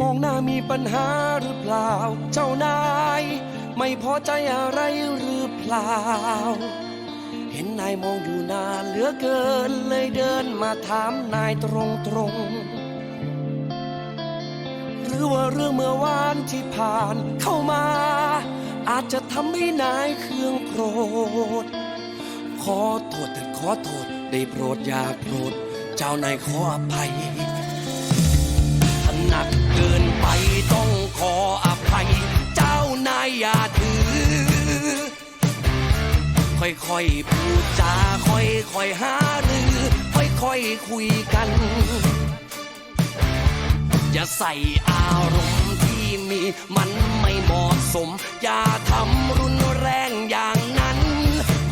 มองหน้ามีปัญหาหรือเปล่า เจ้านาย ไม่พอใจอะไรหรือเปล่า เห็นนายมองอยู่นานเหลือเกินเลยเดินมาถามนายตรงตรงๆหรือว่าเรื่องเมื่อวานที่ผ่านเข้ามา อาจจะทำให้นายเครื่องโกรธ ขอโทษเถิดขอโทษได้โปรดอย่าโกรธเจ้านายขออภัย ค่อยๆพูดจาค่อยๆหารือ ค่อยๆคุยกัน อย่าใส่อารมณ์ที่มีมันไม่เหมาะสม อย่าทำรุนแรงอย่างนั้น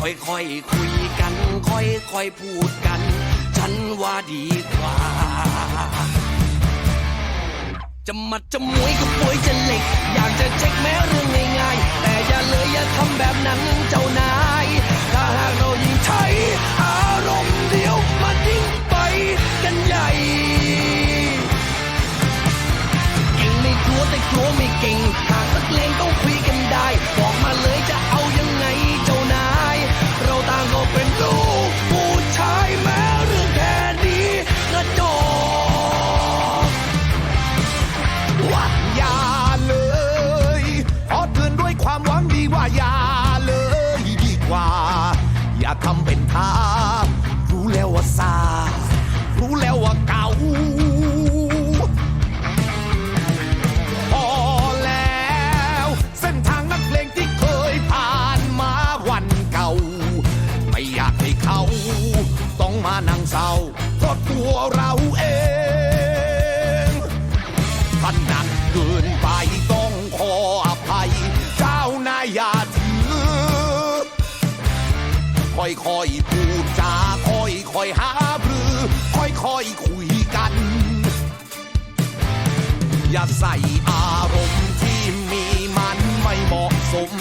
ค่อยๆคุยกัน ค่อยๆพูดกัน ฉันว่าดีกว่าจะมัดจะมวยก็ป่วยจะเหล็ก อยากจะเช็คแม้เรื่องง่ายๆแต่อย่าเลยอย่าทำแบบนั้นเจ้านาย ถ้าหา เศร้าเพราะตัวเราเองถ้าหนักเกินไปต้องขออภัย เจ้านายอย่าถือค่อยๆพูดจาค่อยๆหาบรือค่อยๆคุยกัน อย่าใส่อารมณ์ที่มีมันไม่เหมาะสม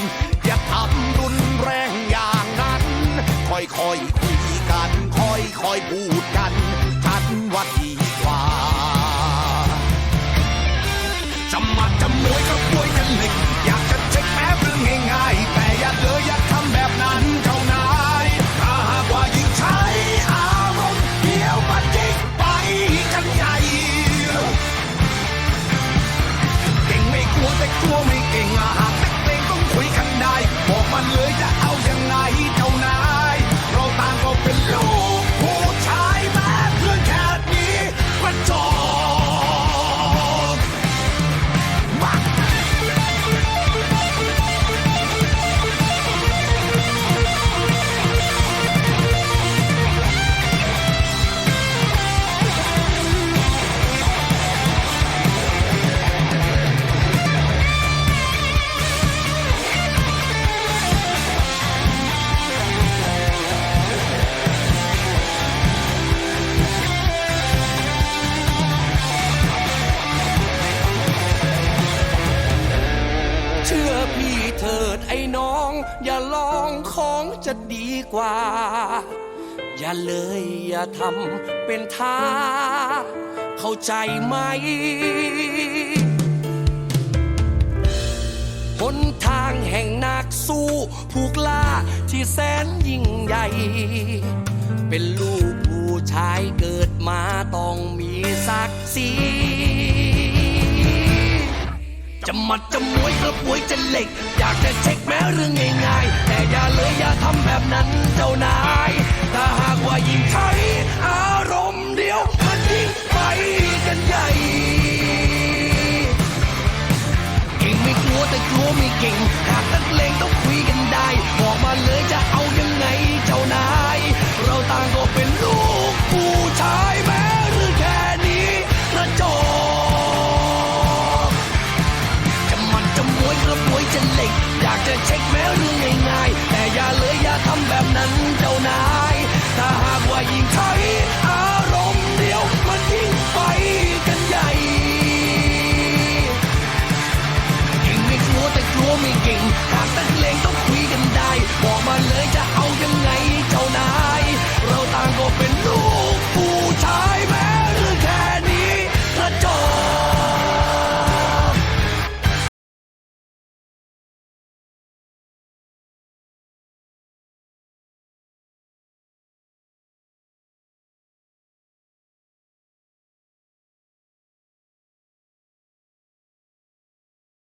จะดีกว่า อย่าเลยอย่าทำเป็นท่า เข้าใจไหมหนทางแห่งนักสู้ผูกล่าที่แสนยิ่งใหญ่ เป็นลูกผู้ชายเกิดมาต้องมีศักดิ์ศรี จะมัดจะมวยกระปวยจะเหล็ก อยากจะเช็คแม้เรื่องง่ายๆแต่อย่าเลยอย่าทำแบบนั้นเจ้านาย ยิ่งใช้อารมณ์เดียวมันยิ่งไปกันใหญ่ยิ่งไม่กลัวแต่กลัไม่เก่งหากนักเลงต้อง